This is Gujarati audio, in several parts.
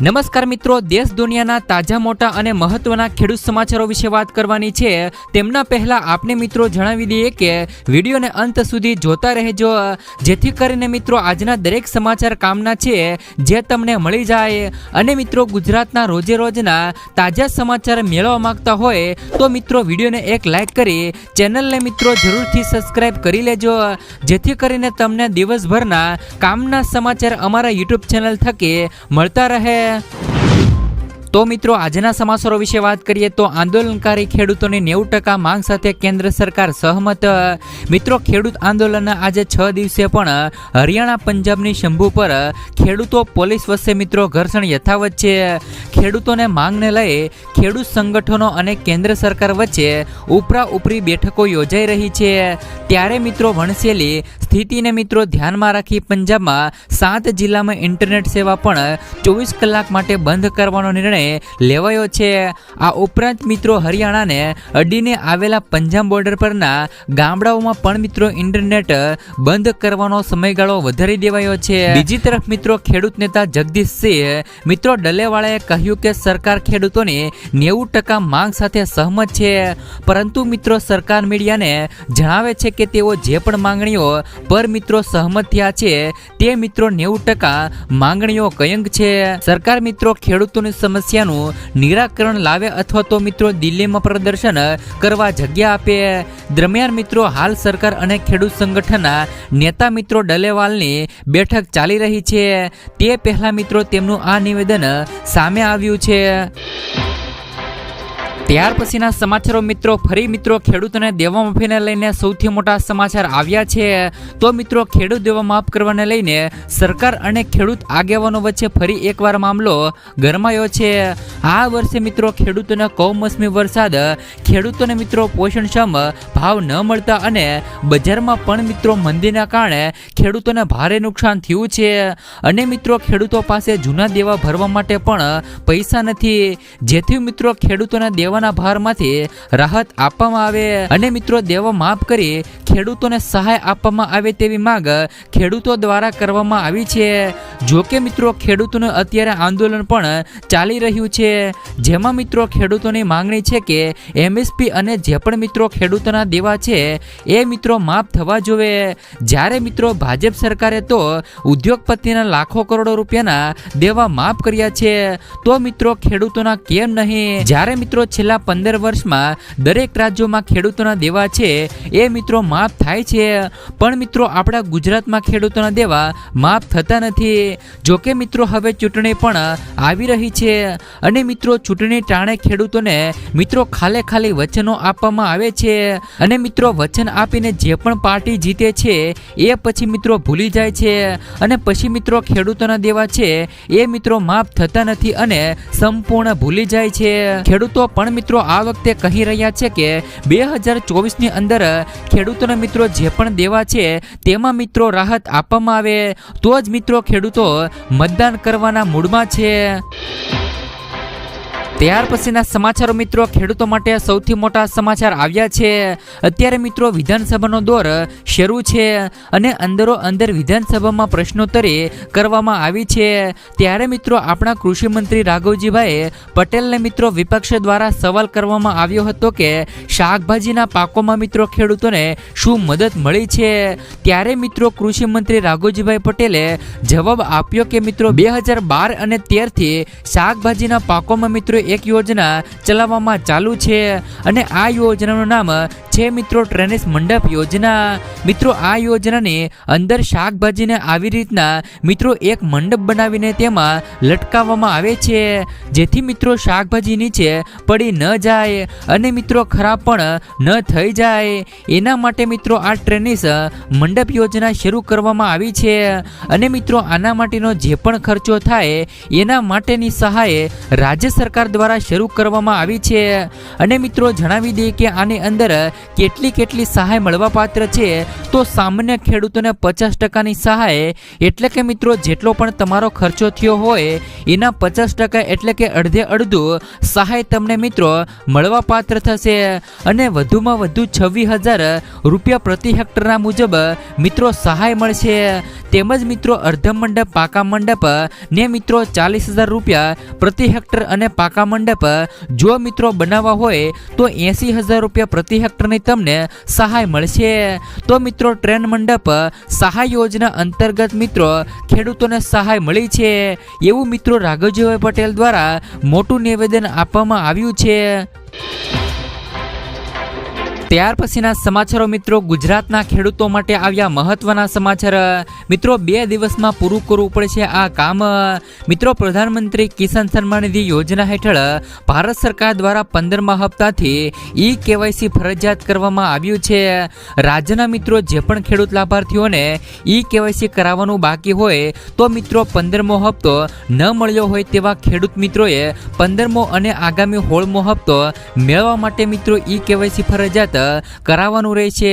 નમસ્કાર મિત્રો, દેશ દુનિયાના તાજા, મોટા અને મહત્વના ખેડૂત સમાચારો વિશે વાત કરવાની છે. તેમના પહેલા આપને મિત્રો જણાવી દઈએ કે વિડીયોને અંત સુધી જોતા રહેજો, જેથી કરીને મિત્રો આજના દરેક સમાચાર કામના છે, જે તમને મળી જાય. અને મિત્રો, ગુજરાતના રોજે રોજના તાજા સમાચાર મેળવવા માંગતા હોય, તો મિત્રો વિડીયોને એક લાઈક કરી ચેનલને મિત્રો જરૂરથી સબસ્ક્રાઇબ કરી લેજો, જેથી કરીને તમને દિવસભરના કામના સમાચાર અમારા યુટ્યુબ ચેનલ થકી મળતા રહે. Yeah. તો મિત્રો, આજના સમાચારો વિશે વાત કરીએ તો આંદોલનકારી ખેડૂતોની નેવું ટકા માંગ સાથે કેન્દ્ર સરકાર સહમત. મિત્રો, ખેડૂત આંદોલનના આજે છ દિવસે પણ હરિયાણા પંજાબની શંભુ પર ખેડૂતો પોલીસ વચ્ચે મિત્રો ઘર્ષણ યથાવત છે. ખેડૂતોને માંગને લઈ ખેડૂત સંગઠનો અને કેન્દ્ર સરકાર વચ્ચે ઉપરા ઉપરી બેઠકો યોજાઈ રહી છે. ત્યારે મિત્રો, વણસેલી સ્થિતિને મિત્રો ધ્યાનમાં રાખી પંજાબમાં સાત જિલ્લામાં ઇન્ટરનેટ સેવા પણ ચોવીસ કલાક માટે બંધ કરવાનો નિર્ણય લેવાયો છે. આ ઉપરાંત મિત્રો હરિયાણાને અડીને આવેલા પંજાબ બોર્ડર પરના ગામડાઓમાં પણ મિત્રો ઇન્ટરનેટ બંધ કરવાનો સમયગાળો વધારી દેવાયો છે. બીજી તરફ મિત્રો ખેડૂત નેતા જગદીશસિંહ મિત્રો ડલેવાળાએ કહ્યું કે સરકાર ખેડૂતોની નેવું ટકા માંગ સાથે સહમત છે. પરંતુ મિત્રો સરકાર મીડિયાને જણાવે છે કે તેઓ જે પણ માંગણીઓ પર મિત્રો સહમત થયા છે, તે મિત્રો નેવું ટકા માંગણીઓ કયંક છે. સરકાર મિત્રો ખેડૂતોની સમસ્યાનું નિરાકરણ લાવે અથવા તો મિત્રો દિલ્હીમાં પ્રદર્શન કરવા જગ્યા આપે. દરમિયાન મિત્રો હાલ સરકાર અને ખેડૂત સંગઠનના નેતા મિત્રો ડલેવાલની બેઠક ચાલી રહી છે. તે પહેલા મિત્રો તેમનું આ નિવેદન સામે આવ્યું છે. ત્યાર પછીના સમાચારો મિત્રો, ફરી મિત્રો ખેડૂતોને દેવા માફીને લઈને સૌથી મોટા સમાચાર આવ્યા છે. તો મિત્રો, ખેડૂત દેવા માફ કરવાને લઈને સરકાર અને ખેડૂત આગેવાનો વચ્ચે ફરી એકવાર મામલો ગરમાયો છે. આ વર્ષે મિત્રો, ખેડૂતોને કમોસમી વરસાદ, ખેડૂતોને મિત્રો પોષણક્ષમ ભાવ ન મળતા અને બજારમાં પણ મિત્રો મંદીના કારણે ખેડૂતોને ભારે નુકસાન થયું છે. અને મિત્રો, ખેડૂતો પાસે જૂના દેવા ભરવા માટે પણ પૈસા નથી. જેથી મિત્રો, ખેડૂતોના દેવાના ભારમાંથી રાહત આપવામાં આવે. અને મિત્રો દેવા માફ કરી ખેડૂતોને સહાય આપવામાં આવે તેવી માંગ ખેડૂતો દ્વારા કરવામાં આવી છે. જો કે મિત્રો, ખેડૂતોનું અત્યારે આંદોલન પણ ચાલી રહ્યું છે. જેમાં મિત્રો, ખેડૂતોની માંગણી છે કે એમએસપી અને જે પણ મિત્રો ખેડૂતોના દેવા છે, એ મિત્રો માફ થવા જોવે. જ્યારે મિત્રો ભાજપ સરકારે તો ઉદ્યોગપતિના લાખો કરોડો રૂપિયાના દેવા માફ કર્યા છે, તો મિત્રો ખેડૂતોના કેમ નહીં? જ્યારે મિત્રો છેલ્લા પંદર વર્ષમાં દરેક રાજ્યોમાં ખેડૂતોના દેવા છે, એ મિત્રો માફ થાય છે. પણ મિત્રો, આપણા ગુજરાતમાં ખેડૂતોના દેવા માફ થતા નથી. જો કે મિત્રો, હવે ચૂંટણી પણ આવી રહી છે. અને મિત્રો, ચૂંટણી ટાણે ખેડૂતોને મિત્રો ખાલે ખાલી વચનો આપવામાં આવે છે. અને મિત્રો, વચન આપીને જે પણ પાર્ટી જીતે છે, એ પછી મિત્રો ભૂલી જાય છે. અને પછી મિત્રો, ખેડૂતોના દેવા છે, એ મિત્રો માફ થતા નથી અને સંપૂર્ણ ભૂલી જાય છે. ખેડૂતો પણ મિત્રો, આ વખતે કહી રહ્યા છે કે, બે હજાર ચોવીસની અંદર ખેડૂતોના મિત્રો જે પણ દેવા છે, તેમાં મિત્રો રાહત આપવામાં આવે. તો જ મિત્રો ખેડૂતો મતદાન કરવાના મૂડમાં છે. ત્યાર પછીના સમાચારો મિત્રો, ખેડૂતો માટે સૌથી મોટા સમાચાર આવ્યા છે. અત્યારે મિત્રો, વિધાનસભાનો દોર શરૂ છે અને અંદરો અંદર વિધાનસભામાં પ્રશ્નોત્તરી કરવામાં આવી છે. ત્યારે મિત્રો, આપણા કૃષિમંત્રી રાઘવજીભાઈ પટેલને મિત્રો, વિપક્ષ દ્વારા સવાલ કરવામાં આવ્યો હતો કે શાકભાજીના પાકોમાં મિત્રો, ખેડૂતોને શું મદદ મળી છે? ત્યારે મિત્રો કૃષિમંત્રી રાઘવજીભાઈ પટેલે જવાબ આપ્યો કે મિત્રો, બે હજાર બાર અને તેરથી શાકભાજીના પાકોમાં મિત્રો એક યોજના ચલાવવામાં ચાલુ છે અને આ યોજનાનું નામ છે મિત્રો ટ્રેનિસ મંડપ યોજના. મિત્રો, આ યોજનાની અંદર શાકભાજીને આવી રીતના મિત્રો એક મંડપ બનાવીને તેમાં લટકાવવામાં આવે છે, જેથી મિત્રો શાકભાજી નીચે પડી ન જાય અને મિત્રો ખરાબ પણ ન થઈ જાય. એના માટે મિત્રો આ ટ્રેનિસ મંડપ યોજના શરૂ કરવામાં આવી છે અને મિત્રો આના માટેનો જે પણ ખર્ચો થાય એના માટેની સહાય રાજ્ય સરકાર દ્વારા દ્વારા શરૂ કરવામાં આવી છે. અને મિત્રો જણાવી દઈએ કે આની અંદર કેટલી કેટલી સહાય મળવાપાત્ર છે. તો સામાન્ય ખેડૂતોને પચાસ ટકાની સહાય એટલે કે મિત્રો જેટલો પણ તમારો ખર્ચો થયો હોય, એના પચાસ ટકા એટલે કે અડધે અડધું સહાય તમને મિત્રો મળવાપાત્ર થશે. અને વધુમાં વધુ છવ્વીસ હજાર રૂપિયા પ્રતિ હેક્ટરના મુજબ મિત્રો સહાય મળશે. તેમજ મિત્રો અર્ધ મંડપ પાકા મંડપ ને મિત્રો ચાલીસ હજાર રૂપિયા પ્રતિ હેક્ટર અને પાકા મંડપ જો મિત્રો બનાવવા હોય તો એંસી હજાર રૂપિયા પ્રતિ હેક્ટરની તમને સહાય મળશે. તો મિત્રો ટ્રેન મંડપ સહાય યોજના અંતર્ગત મિત્રો ખેડૂતોને સહાય મળી છે. એવું મિત્રો રાઘવજીભાઈ પટેલ દ્વારા મોટું નિવેદન આપવામાં આવ્યું છે. ત્યાર પછીના સમાચારો મિત્રો, ગુજરાતના ખેડૂતો માટે આવ્યા મહત્વના સમાચાર. મિત્રો, બે દિવસમાં પૂરું કરવું પડશે આ કામ. મિત્રો, પ્રધાનમંત્રી કિસાન સન્માન નિધિ યોજના હેઠળ ભારત સરકાર દ્વારા પંદરમા હપ્તાથી ઈ કેવાયસી ફરજિયાત કરવામાં આવ્યું છે. રાજ્યના મિત્રો, જે પણ ખેડૂત લાભાર્થીઓને ઈ કેવાયસી કરાવવાનું બાકી હોય, તો મિત્રો, પંદરમો હપ્તો ન મળ્યો હોય તેવા ખેડૂત મિત્રોએ પંદરમો અને આગામી હોળમો હપ્તો મેળવવા માટે મિત્રો ઈ કેવાયસી ફરજિયાત કરાવવાનું રહેશે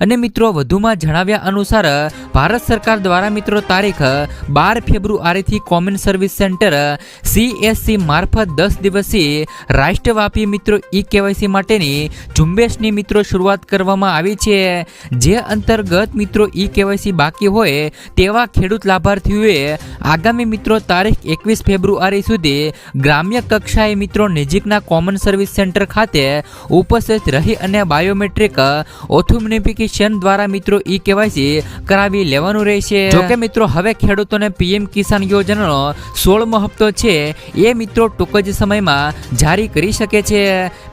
અને મિત્રો, વધુમાં જણાવ્યા અનુસાર, ભારત સરકાર દ્વારા મિત્રો તારીખ, બાર ફેબ્રુઆરીથી કોમન સર્વિસ સેન્ટર સીએસસી મારફત દસ દિવસીય રાષ્ટ્રવ્યાપી મિત્રો ઈ કેવાયસી માટેની ઝુંબેશની મિત્રો શરૂઆત કરવામાં આવી છે. જે અંતર્ગત મિત્રો ઈ કેવાયસી બાકી હોય તેવા ખેડૂત લાભાર્થીઓએ આગામી મિત્રો તારીખ એકવીસ ફેબ્રુઆરી સુધી ગ્રામ્ય કક્ષાએ મિત્રો નજીકના કોમન સર્વિસ સેન્ટર ખાતે ઉપસ્થિત રહી અને બાયોમેટ્રિક ઓથોમિફિકેશન દ્વારા મિત્રો ઈ કેવાયસી કરાવી લેવાનું રહેશે. જોકે મિત્રો હવે ખેડૂતોને પીએમ કિસાન યોજનાનો સોળમો હપ્તો છે એ મિત્રો ટૂંક જ સમયમાં જારી કરી શકે છે.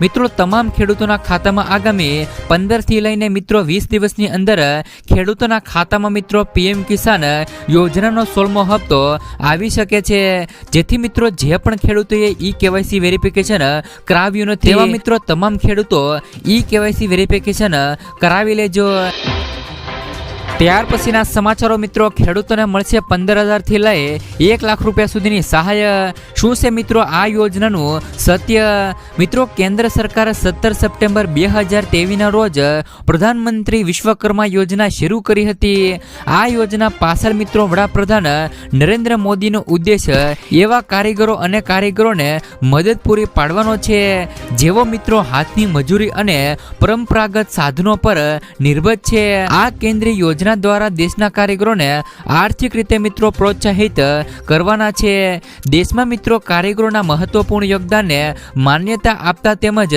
મિત્રો તમામ ખેડૂતોના ખાતામાં આગામી પંદરથી લઈને મિત્રો વીસ દિવસની અંદર ખેડૂતોના ખાતામાં મિત્રો પીએમ કિસાન યોજનાનો સોળમો હપ્તો આવી શકે છે. જેથી મિત્રો જે પણ ખેડૂતોએ ઈ કેવાયસી વેરિફિકેશન કરાવ્યું નથી તેવા મિત્રો તમામ ખેડૂતો ઈ કેવાયસી વેરિફિકેશન કરાવી લેજો. ત્યાર પછીના સમાચારો મિત્રો, ખેડૂતોને મળશે પંદર હજારથી લઈ એક લાખ રૂપિયા સુધીની સહાય. શું છે મિત્રો આ યોજનાનું? સત્ય. મિત્રો, કેન્દ્ર સરકારે સત્તર સપ્ટેમ્બર બે હજાર તેવીસના રોજ પ્રધાનમંત્રી વિશ્વકર્મા યોજના શરૂ કરી હતી. આ યોજના પાછળ મિત્રો વડાપ્રધાન નરેન્દ્ર મોદીનો ઉદ્દેશ એવા કારીગરો અને કારીગરોને મદદ પૂરી પાડવાનો છે. જેવો મિત્રો હાથની મજૂરી અને પરંપરાગત સાધનો પર નિર્ભર છે. આ કેન્દ્રીય યોજના દ્વારા દેશના કારીગરોને આર્થિક રીતે મિત્રો પ્રોત્સાહિત કરવાના છે. દેશમાં મિત્રો કારીગરોના મહત્વપૂર્ણ યોગદાનને માન્યતા આપતા તેમજ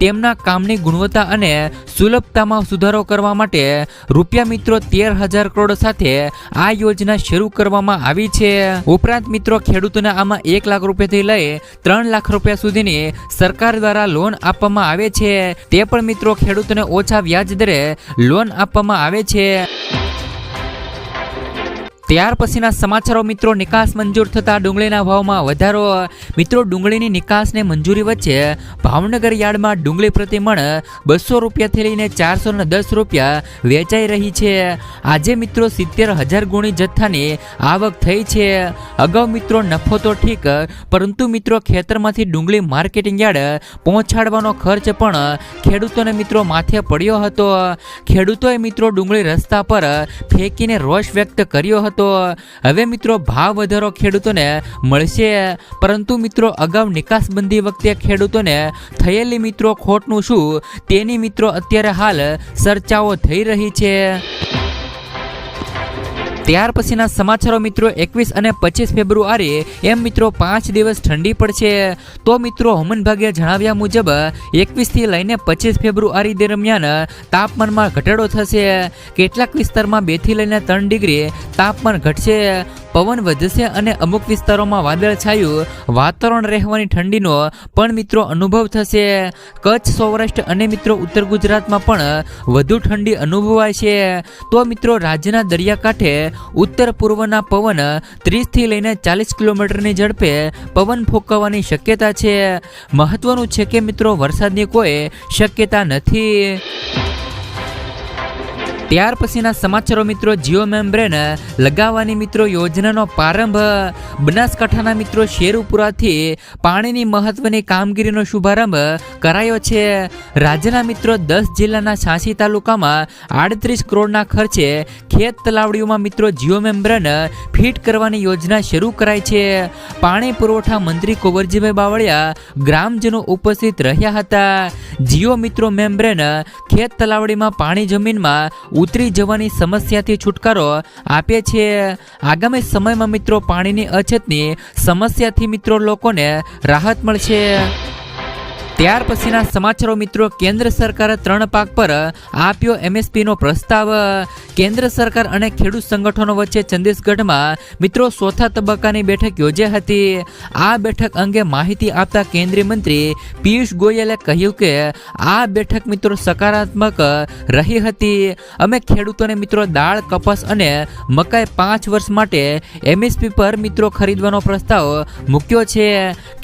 તેમના કામની ગુણવત્તા અને સુલભતામાં સુધારો કરવા માટે રૂપિયા મિત્રો તેર હજાર કરોડ સાથે આ યોજના શરૂ કરવામાં આવી છે. ઉપરાંત મિત્રો ખેડૂતોને આમાં એક લાખ રૂપિયાથી લઈ ત્રણ લાખ રૂપિયા સુધીની સરકાર દ્વારા લોન આપવામાં આવે છે. તે પણ મિત્રો ખેડૂતોને ઓછા વ્યાજ દરે લોન આપવામાં આવે છે. ત્યાર પછીના સમાચારો મિત્રો, નિકાસ મંજૂર થતા ડુંગળીના ભાવમાં વધારો. મિત્રો, ડુંગળીની નિકાસને મંજૂરી વચ્ચે ભાવનગર યાર્ડમાં ડુંગળી પ્રતિ મણ બસો રૂપિયાથી લઈને ચારસો દસ રૂપિયા વેચાઈ રહી છે. આજે મિત્રો સિત્તેર હજાર ગુણી જથ્થાની આવક થઈ છે. અગાઉ મિત્રો નફો તો ઠીક, પરંતુ મિત્રો ખેતરમાંથી ડુંગળી માર્કેટિંગ યાર્ડ પહોંચાડવાનો ખર્ચ પણ ખેડૂતોને મિત્રો માથે પડ્યો હતો. ખેડૂતોએ મિત્રો ડુંગળી રસ્તા પર ફેંકીને રોષ વ્યક્ત કર્યો હતો. હવે મિત્રો ભાવ વધારો ખેડૂતોને મળશે. પરંતુ મિત્રો અગાઉ નિકાસબંધી વખતે ખેડૂતોને થયેલી મિત્રો ખોટનું શું? તેની મિત્રો અત્યારે હાલ ચર્ચાઓ થઈ રહી છે. ત્યાર પછીના સમાચારો મિત્રો એકવીસ અને પચીસ ફેબ્રુઆરી એમ મિત્રો પાંચ દિવસ ઠંડી પડશે. તો મિત્રો હમન ભાગે જણાવ્યા મુજબ, એકવીસથી લઈને પચીસ ફેબ્રુઆરી દરમિયાન તાપમાનમાં ઘટાડો થશે. કેટલાક વિસ્તારમાં બેથી લઈને ત્રણ ડિગ્રી તાપમાન ઘટશે. પવન વધશે અને અમુક વિસ્તારોમાં વાદળછાયું વાતાવરણ રહેવાની ઠંડીનો પણ મિત્રો અનુભવ થશે. કચ્છ, સૌરાષ્ટ્ર અને મિત્રો ઉત્તર ગુજરાતમાં પણ વધુ ઠંડી અનુભવાય છે. તો મિત્રો, રાજ્યના દરિયાકાંઠે ઉત્તર પૂર્વના પવન ત્રીસથી લઈને ચાલીસ કિલોમીટરની ઝડપે પવન ફૂંકવાની શક્યતા છે. મહત્વનું છે કે મિત્રો, વરસાદની કોઈ શક્યતા નથી. ત્યાર પછીના સમાચારો મિત્રો, જીઓ મેમ્બ્રેન લગાવવાની મિત્રો યોજનાનો પ્રારંભ, બનાસકાંઠાના મિત્રો શેરુપુરાથી પાણીની મહત્વની કામગીરીનો શુભારંભ કરાયો છે. રાજ્યના મિત્રો, દસ જિલ્લાના છાંસી તાલુકામાં આડત્રીસ કરોડના ખર્ચે ખેત તલાવડીઓમાં મિત્રો જીઓ મેમ્બ્રેન ફિટ કરવાની યોજના શરૂ કરાઈ છે. પાણી પુરવઠા મંત્રી કુંવરજીભાઈ બાવળિયા ગ્રામજનો ઉપસ્થિત રહ્યા હતા. જીઓ મિત્રો મેમ્બ્રેન ખેત તલાવડીમાં પાણી જમીનમાં ઉતરી જવાની સમસ્યાથી છુટકારો આપે છે. આગામી સમયમાં મિત્રો પાણીની અછતની સમસ્યાથી મિત્રો લોકોને રાહત મળશે. ત્યાર પછીના સમાચારો મિત્રો, કેન્દ્ર સરકારે ત્રણ પાક પર આપ્યો એમએસપીનો પ્રસ્તાવ. કેન્દ્ર સરકાર અને ખેડૂત સંગઠનો વચ્ચે છત્તીસગઢમાં મિત્રો ચોથા તબક્કાની બેઠક યોજાઈ હતી. આ બેઠક અંગે માહિતી આપતા કેન્દ્રીય મંત્રી પિયુષ ગોયલે કહ્યું કે, આ બેઠક મિત્રો સકારાત્મક રહી હતી. અમે ખેડૂતોને મિત્રો દાળ, કપાસ અને મકાઈ પાંચ વર્ષ માટે એમએસપી પર મિત્રો ખરીદવાનો પ્રસ્તાવ મૂક્યો છે.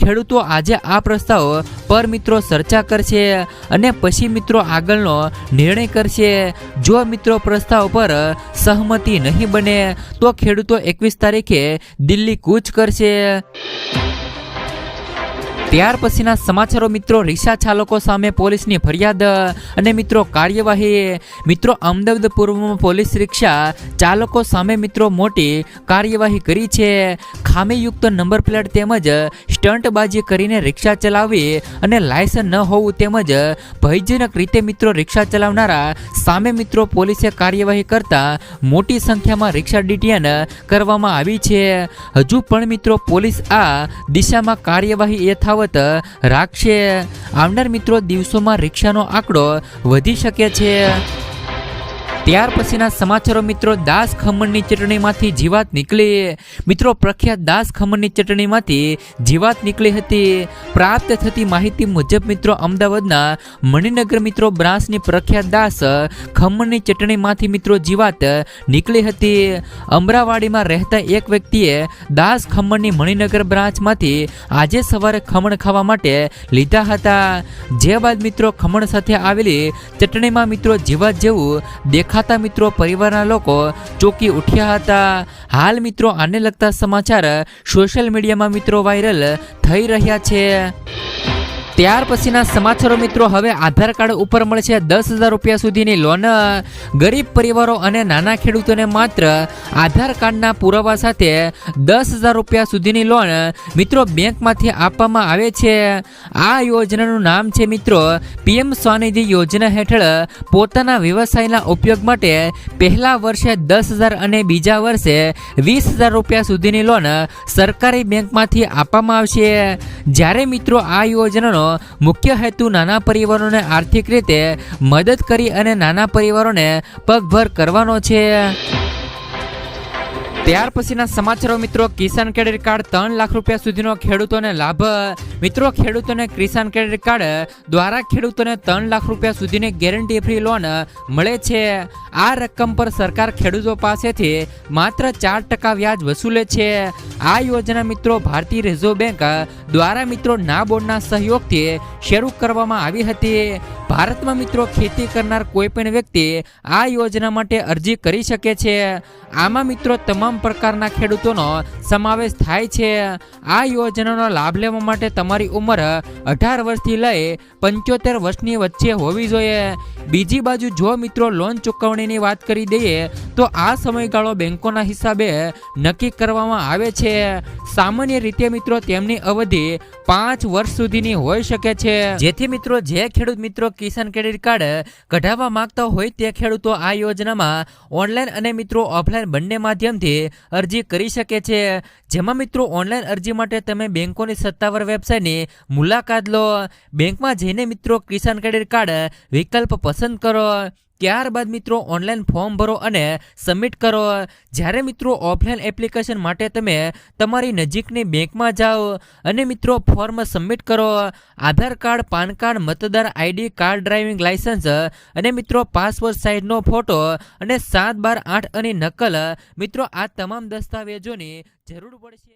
ખેડૂતો આજે આ પ્રસ્તાવ પર મિત્રો ચર્ચા કરશે અને પછી મિત્રો આગળનો નિર્ણય કરશે. જો મિત્રો પ્રસ્તાવ પર સહમતિ નહીં બને, તો ખેડૂતો એકવીસ તારીખે દિલ્હી કૂચ કરશે. ત્યાર પછીના સમાચારો મિત્રો, રિક્ષા ચાલકો સામે પોલીસની ફરિયાદ અને મિત્રો કાર્યવાહી. મિત્રો, અમદાવાદ પૂર્વમાં પોલીસ રિક્ષા ચાલકો સામે મિત્રો મોટી કાર્યવાહી કરી છે. ખામીયુક્ત નંબર પ્લેટ તેમજ સ્ટંટબાજી કરીને રિક્ષા ચલાવવી અને લાયસન્સ ન હોવું તેમજ ભયજનક રીતે મિત્રો રિક્ષા ચલાવનારા સામે મિત્રો પોલીસે કાર્યવાહી કરતા મોટી સંખ્યામાં રિક્ષા ડિટેન કરવામાં આવી છે. હજુ પણ મિત્રો પોલીસ આ દિશામાં કાર્યવાહી યથાવત રાખશે આવનાર મિત્રો દિવસોમાં રિક્ષાનો આંકડો વધી શકે છે. ત્યાર પછીના સમાચારો મિત્રો, દાસ ખમણની ચટણીમાંથી જીવાત નીકળી. મિત્રો, પ્રખ્યાત દાસ ખમણની ચટણીમાંથી જીવાત નીકળી હતી. પ્રાપ્ત થતી માહિતી મુજબ મિત્રો, અમદાવાદના મણિનગર મિત્રો બ્રાન્ચની પ્રખ્યાત દાસ ખમણની ચટણીમાંથી મિત્રો જીવાત નીકળી હતી. અમરાવાડીમાં રહેતા એક વ્યક્તિએ દાસ ખમણની મણિનગર બ્રાન્ચમાંથી આજે સવારે ખમણ ખાવા માટે લીધા હતા. જે બાદ મિત્રો, ખમણ સાથે આવેલી ચટણીમાં મિત્રો જીવાત જેવું દેખાતા મિત્રો, પરિવારના લોકો ચોકી ઉઠ્યા હતા. હાલ મિત્રો આને લગતા સમાચાર સોશિયલ મીડિયામાં મિત્રો વાયરલ થઈ રહ્યા છે. ત્યાર પછીના સમાચારો મિત્રો, હવે આધાર કાર્ડ ઉપર મળશે દસ હજાર રૂપિયા સુધીની લોન. ગરીબ પરિવારો અને નાના ખેડૂતોને માત્ર આધાર કાર્ડના પુરાવા સાથે દસ હજાર રૂપિયા સુધીની લોન મિત્રો બેંકમાંથી આપવામાં આવે છે. આ યોજનાનું નામ છે મિત્રો, પીએમ સ્વનિધિ યોજના હેઠળ પોતાના વ્યવસાયના ઉપયોગ માટે પહેલા વર્ષે દસ હજાર અને બીજા વર્ષે વીસ હજાર રૂપિયા સુધીની લોન સરકારી બેંકમાંથી આપવામાં આવશે. જ્યારે મિત્રો આ યોજનાનો મુખ્ય હેતુ નાના પરિવારોને આર્થિક રીતે મદદ કરી અને નાના પરિવારોને પગભર કરવાનો છે. ત્યાર પછીના સમાચારો મિત્રો, કિસાન ક્રેડિટ કાર્ડ ત્રણ લાખ રૂપિયા સુધીનો ખેડૂતોને લાભ. મિત્રો, ખેડૂતોને કિસાન ક્રેડિટ કાર્ડ દ્વારા ખેડૂતોને ત્રણ લાખ રૂપિયા સુધીની ગેરંટી ફ્રી લોન મળે છે. આ રકમ પર સરકાર ખેડૂતો પાસેથી માત્ર ચાર ટકા વ્યાજ વસૂલે છે. આ યોજના મિત્રો, ભારતીય રિઝર્વ બેંક દ્વારા મિત્રો ના બોર્ડના સહયોગથી શરૂ કરવામાં આવી હતી. ભારતમાં મિત્રો, ખેતી કરનાર કોઈ પણ વ્યક્તિ આ યોજના માટે અરજી કરી શકે છે. આમાં મિત્રો, તમામ પ્રકારના ખેડૂતોનો સમાવેશ થાય છે. આ યોજનાનો લાભ લેવા માટે તમારી ઉંમર અઢાર વર્ષથી લઈ પંચોતેર વર્ષની વચ્ચે હોવી જોઈએ. બીજી બાજુ જો મિત્રો લોન ચૂકવણીની વાત કરી દઈએ, તો આ સમયગાળો બેંકોના હિસાબે નક્કી કરવામાં આવે છે. સામાન્ય રીતે મિત્રો તેમની અવધિ પાંચ વર્ષ સુધીની હોઈ શકે છે. જેથી મિત્રો જે ખેડૂત મિત્રો કિસાન ક્રેડિટ કાર્ડ કઢાવવા માંગતા હોય તે ખેડૂતો આ યોજનામાં ઓનલાઈન અને મિત્રો ઓફલાઈન બંને માધ્યમથી અરજી કરી શકે છે. જેમાં મિત્રો ઓનલાઈન અરજી માટે તમે બેંકોની સત્તાવાર વેબસાઇટની મુલાકાત લો. બેંકમાં જઈને મિત્રો કિસાન ક્રેડિટ કાર્ડ વિકલ્પ પસંદ કરો. ત્યારબાદ મિત્રો ઓનલાઈન ફોર્મ ભરો અને સબમિટ કરો. જ્યારે મિત્રો ઓફલાઈન એપ્લિકેશન માટે તમે તમારી નજીકની બેંકમાં જાઓ અને મિત્રો ફોર્મ સબમિટ કરો. આધાર કાર્ડ, પાન કાર્ડ, મતદાર આઈડી કાર ડ્રાઇવિંગ લાઇસન્સ અને મિત્રો પાસપોર્ટ સાઇઝનો ફોટો અને સાત બાર આઠ અને નકલ. મિત્રો આ તમામ દસ્તાવેજોની જરૂર પડશે.